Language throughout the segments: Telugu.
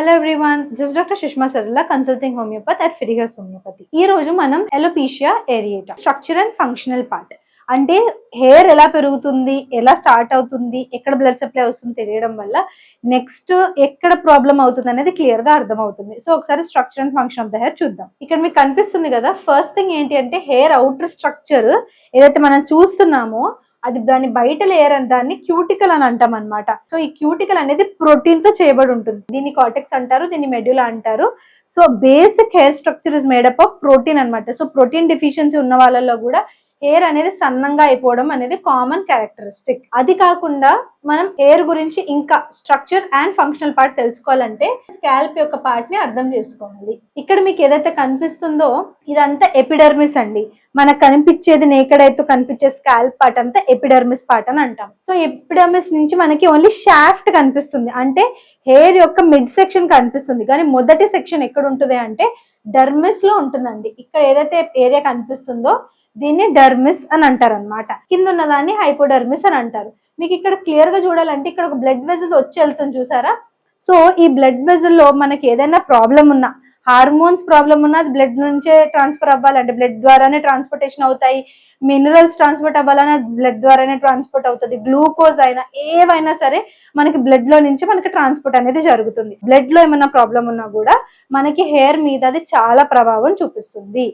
Hello everyone this doctor Sushma Sarala consulting homeopathy at Fiticus homeopathy ఈ రోజు మనం alopecia areata structure and functional part అంటే హెయిర్ ఎలా పెరుగుతుంది ఎలా స్టార్ట్ అవుతుంది ఎక్కడ బ్లడ్ సప్లై వస్తుంది తెలియడం వల్ల నెక్స్ట్ ఎక్కడ ప్రాబ్లం అవుతుంది అనేది క్లియర్గా అర్థమవుతుంది. సో ఒకసారి structure and function of the hair చూద్దాం. ఇక్కడ మీకు కనిపిస్తుంది కదా ఫస్ట్ థింగ్ ఏంటి అంటే హెయిర్ అవుటర్ స్ట్రక్చర్ ఏదైతే మనం చూస్తున్నామో అది దాని బయట లేయర్ అని దాన్ని క్యూటికల్ అని అంటాం అనమాట సో ఈ క్యూటికల్ అనేది ప్రోటీన్తో చేయబడి ఉంటుంది. దీన్ని కాటెక్స్ అంటారు దీన్ని మెడ్యులా అంటారు. So basic hair structure is made up of protein అన్నమాట. సో ప్రోటీన్ డెఫిషియన్సీ ఉన్న వాళ్ళలో కూడా హెయిర్ అనేది సన్నంగా అయిపోవడం అనేది కామన్ క్యారెక్టరిస్టిక్ అది కాకుండా మనం హెయిర్ గురించి ఇంకా స్ట్రక్చర్ అండ్ ఫంక్షనల్ పార్ట్ తెలుసుకోవాలంటే స్కాల్ప్ యొక్క పార్ట్ని అర్థం చేసుకోవాలి. ఇక్కడ మీకు ఏదైతే కనిపిస్తుందో ఇదంతా ఎపిడర్మిస్ అండి. మనకు కనిపించేది నేకడైతే అయితే కనిపించే స్కాల్ప్ పార్ట్ అంతా ఎపిడర్మిస్ పార్ట్ అని అంటాం. సో ఎపిడర్మిస్ నుంచి మనకి ఓన్లీ షాఫ్ట్ కనిపిస్తుంది. అంటే హెయిర్ యొక్క మిడ్ సెక్షన్ కనిపిస్తుంది. కానీ మొదటి సెక్షన్ ఎక్కడ ఉంటుంది అంటే డర్మిస్లో ఉంటుందండి. ఇక్కడ ఏదైతే ఏరియా కనిపిస్తుందో దీన్ని డర్మిస్ అని అంటారు అనమాట కింద ఉన్న దాన్ని హైపోడర్మిస్ అని అంటారు. మీకు ఇక్కడ క్లియర్గా చూడాలంటే ఇక్కడ ఒక బ్లడ్ వెజల్ వచ్చి వెళ్తుంది చూసారా? సో ఈ బ్లడ్ వెజల్లో మనకి ఏదైనా ప్రాబ్లం ఉన్నా హార్మోన్స్ ప్రాబ్లం ఉన్న అది బ్లడ్ నుంచే ట్రాన్స్ఫర్ అవ్వాలంటే బ్లడ్ ద్వారానే ట్రాన్స్పోర్టేషన్ అవుతాయి. మినరల్స్ ట్రాన్స్పోర్ట్ అవ్వాలన్నా బ్లడ్ ద్వారానే ట్రాన్స్పోర్ట్ అవుతుంది. గ్లూకోజ్ అయినా ఏవైనా సరే మనకి బ్లడ్లో నుంచి మనకి ట్రాన్స్పోర్ట్ అనేది జరుగుతుంది. బ్లడ్లో ఏమైనా ప్రాబ్లం ఉన్నా కూడా మనకి హెయిర్ మీద అది చాలా ప్రభావం చూపిస్తుంది.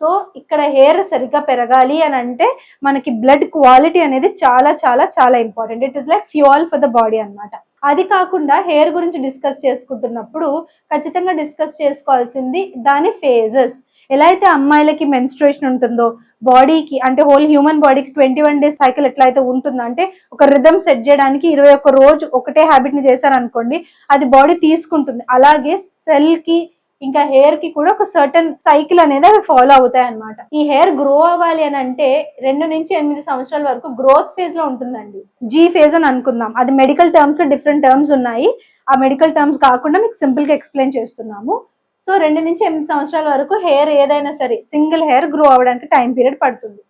సో ఇక్కడ హెయిర్ సరిగ్గా పెరగాలి అని అంటే మనకి బ్లడ్ క్వాలిటీ అనేది చాలా చాలా చాలా important. It is like fuel for the body అన్నమాట. అది కాకుండా హెయిర్ గురించి డిస్కస్ చేసుకుంటున్నప్పుడు ఖచ్చితంగా డిస్కస్ చేసుకోవాల్సింది దాని ఫేజెస్ ఎలా అయితే అమ్మాయిలకి మెన్స్ట్రేషన్ ఉంటుందో బాడీకి అంటే హోల్ హ్యూమన్ బాడీకి ట్వంటీ వన్ డేస్ సైకిల్ ఎట్లా అయితే ఉంటుందో అంటే ఒక రిధమ్ సెట్ చేయడానికి ఇరవై ఒక్క రోజు ఒకటే హ్యాబిట్ని చేశారనుకోండి అది బాడీ తీసుకుంటుంది. అలాగే సెల్కి ఇంకా హెయిర్కి కూడా ఒక సర్టన్ సైకిల్ అనేది అవి ఫాలో అవుతాయి అనమాట ఈ హెయిర్ గ్రో అవ్వాలి అని అంటే రెండు నుంచి ఎనిమిది సంవత్సరాల వరకు గ్రోత్ ఫేజ్లో ఉంటుందండి. జీ ఫేజ్ అని అనుకుందాం. అది మెడికల్ టర్మ్స్లో డిఫరెంట్ టర్మ్స్ ఉన్నాయి. ఆ మెడికల్ టర్మ్స్ కాకుండా మీకు సింపుల్గా ఎక్స్ప్లెయిన్ చేస్తున్నాము. సో రెండు నుంచి ఎనిమిది సంవత్సరాల వరకు హెయిర్ ఏదైనా సరే సింగిల్ హెయిర్ గ్రో అవ్వడానికి టైం పీరియడ్ పడుతుంది.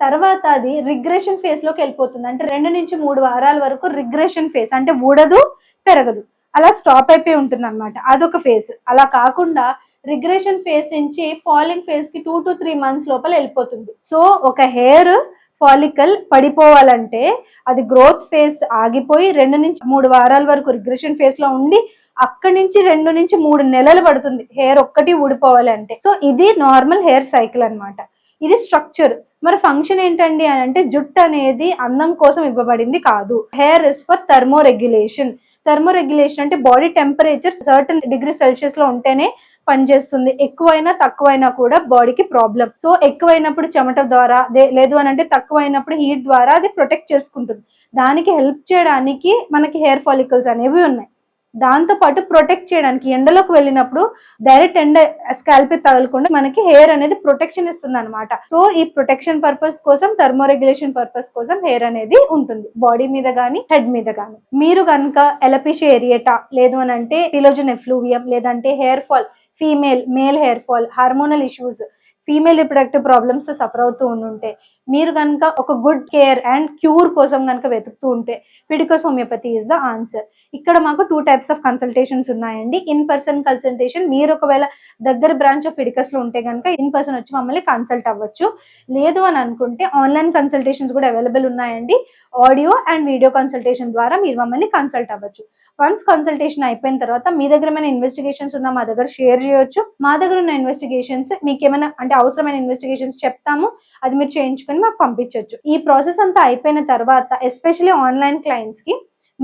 తర్వాత అది రిగ్రెషన్ ఫేజ్లోకి వెళ్ళిపోతుంది. అంటే రెండు నుంచి మూడు వారాల వరకు రిగ్రెషన్ ఫేజ్ అంటే ఊడదు పెరగదు. అలా స్టాప్ అయిపోయి ఉంటుంది అనమాట అదొక ఫేజ్ అలా కాకుండా రిగ్రెషన్ ఫేజ్ నుంచి ఫాలింగ్ ఫేజ్కి టూ టు త్రీ మంత్స్ లోపల వెళ్ళిపోతుంది. సో ఒక హెయిర్ ఫాలికల్ పడిపోవాలంటే అది గ్రోత్ ఫేజ్ ఆగిపోయి రెండు నుంచి మూడు వారాల వరకు రిగ్రెషన్ ఫేజ్లో ఉండి అక్కడి నుంచి రెండు నుంచి మూడు నెలలు పడుతుంది హెయిర్ ఒక్కటి ఊడిపోవాలంటే సో ఇది నార్మల్ హెయిర్ సైకిల్ అన్నమాట. ఇది స్ట్రక్చర్ మరి ఫంక్షన్ ఏంటండి అని అంటే జుట్టు అనేది అందం కోసం ఇవ్వబడింది కాదు. Hair is for thermo regulation thermo regulation అంటే బాడీ టెంపరేచర్ సర్టన్ డిగ్రీ సెల్సియస్లో ఉంటేనే పనిచేస్తుంది. ఎక్కువైనా తక్కువైనా కూడా బాడీకి ప్రాబ్లం. సో ఎక్కువైనప్పుడు చెమట ద్వారా లేదు అని అంటే తక్కువైనప్పుడు హీట్ ద్వారా అది ప్రొటెక్ట్ చేసుకుంటుంది. దానికి హెల్ప్ చేయడానికి మనకి హెయిర్ ఫాలికల్స్ అనేవి ఉన్నాయి. దాంతో పాటు ప్రొటెక్ట్ చేయడానికి ఎండలోకి వెళ్ళినప్పుడు డైరెక్ట్ ఎండ స్కాల్ప్ తగలకుండా మనకి హెయిర్ అనేది ప్రొటెక్షన్ ఇస్తుంది అనమాట సో ఈ ప్రొటెక్షన్ పర్పస్ కోసం థర్మో రెగ్యులేషన్ పర్పస్ కోసం హెయిర్ అనేది ఉంటుంది. బాడీ మీద గానీ హెడ్ మీద గానీ. మీరు కనుక ఎలపిషి ఏరియేటా లేదు అని అంటే టిలోజన్ ఎఫ్లూవియం లేదంటే hair fall female male hair fall hormonal issues female reproductive ప్రాబ్లమ్స్తో suffer అవుతూ ఉండుంటే మీరు కనుక ఒక గుడ్ కేర్ అండ్ క్యూర్ కోసం కనుక వెతుకుతూ ఉంటే Fiticus homeopathy is the answer ఇక్కడ మాకు టూ టైప్స్ ఆఫ్ కన్సల్టేషన్స్ ఉన్నాయండి. ఇన్ పర్సన్ కన్సల్టేషన్ మీరు ఒకవేళ దగ్గర బ్రాంచ్ ఆఫ్ ఫిడికస్లో ఉంటే కనుక ఇన్ పర్సన్ వచ్చి మమ్మల్ని కన్సల్ట్ అవ్వచ్చు. లేదు అని అనుకుంటే ఆన్లైన్ కన్సల్టేషన్స్ కూడా అవైలబుల్ ఉన్నాయండి. ఆడియో అండ్ వీడియో కన్సల్టేషన్ ద్వారా మీరు మమ్మల్ని కన్సల్ట్ అవ్వచ్చు. వన్స్ కన్సల్టేషన్ అయిపోయిన తర్వాత మీ దగ్గర ఏమైనా ఇన్వెస్టిగేషన్స్ ఉన్నా మా దగ్గర షేర్ చేయొచ్చు. మా దగ్గర ఉన్న ఇన్వెస్టిగేషన్స్ మీకు ఏమైనా అంటే అవసరమైన ఇన్వెస్టిగేషన్స్ చెప్తాము. అది మీరు చేయించుకొని మాకు పంపించవచ్చు ఈ ప్రాసెస్ అంతా అయిపోయిన తర్వాత ఎస్పెషల్లీ ఆన్లైన్ క్లయింట్స్కి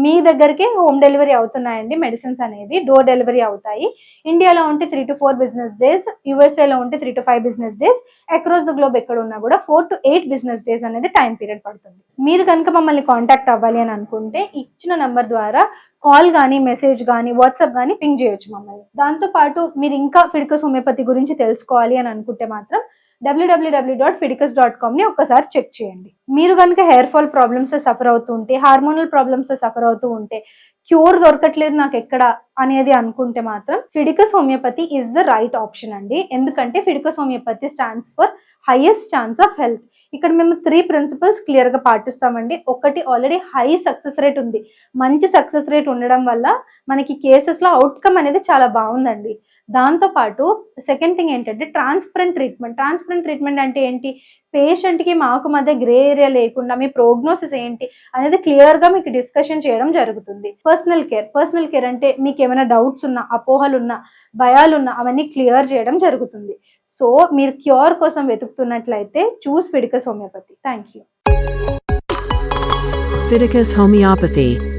మీ దగ్గరికి హోమ్ డెలివరీ అవుతున్నాయండి మెడిసిన్స్ అనేవి. డోర్ డెలివరీ అవుతాయి. ఇండియాలో ఉంటే three to four business days యూఎస్ఏలో ఉంటే three to five business days across the globe ఎక్కడ ఉన్నా కూడా four to eight business days అనేది టైం పీరియడ్ పడుతుంది. మీరు కనుక మమ్మల్ని కాంటాక్ట్ అవ్వాలి అని అనుకుంటే ఇచ్చిన నంబర్ ద్వారా కాల్ కానీ మెసేజ్ కానీ వాట్సాప్ కానీ పింగ్ చేయొచ్చు మమ్మల్ని. దాంతో పాటు మీరు ఇంకా ఫిడికస్ హోమియోపతి గురించి తెలుసుకోవాలి అని అనుకుంటే మాత్రం డబ్ల్యూడబ్ల్యూడబ్ల్యూ డాట్ ఫిడికస్ డాట్ కామ్ని ఒకసారి చెక్ చేయండి. మీరు కనుక హెయిర్ ఫాల్ ప్రాబ్లమ్స్ సఫర్ అవుతూ ఉంటే హార్మోనల్ ప్రాబ్లమ్స్ సఫర్ అవుతూ ఉంటే క్యూర్ దొరకట్లేదు నాకు ఎక్కడ అనేది అనుకుంటే మాత్రం Fiticus homeopathy is the right option అండి. ఎందుకంటే Fiticus homeopathy stands for highest chance of health ఇక్కడ మేము త్రీ ప్రిన్సిపల్స్ క్లియర్గా పాటిస్తామండి. ఒకటి ఆల్రెడీ హై సక్సెస్ రేట్ ఉంది. మంచి సక్సెస్ రేట్ ఉండడం వల్ల మనకి కేసెస్లో అవుట్కమ్ అనేది చాలా బాగుందండి. దాంతో పాటు సెకండ్ థింగ్ ఏంటంటే ట్రాన్స్పరెంట్ ట్రీట్మెంట్ ట్రాన్స్పరెంట్ ట్రీట్మెంట్ అంటే ఏంటి? పేషెంట్కి మాకు మధ్య గ్రే ఏరియా లేకుండా మీ ప్రోగ్నోసిస్ ఏంటి అనేది క్లియర్గా మీకు డిస్కషన్ చేయడం జరుగుతుంది. పర్సనల్ కేర్ పర్సనల్ కేర్ అంటే మీకు ఏమైనా డౌట్స్ ఉన్నా అపోహలు ఉన్నా భయాలు ఉన్నా అవన్నీ క్లియర్ చేయడం జరుగుతుంది. సో మీరు క్యూర్ కోసం వెతుకుతున్నట్లయితే choose Fiticus homeopathy thank you Fiticus Homeopathy.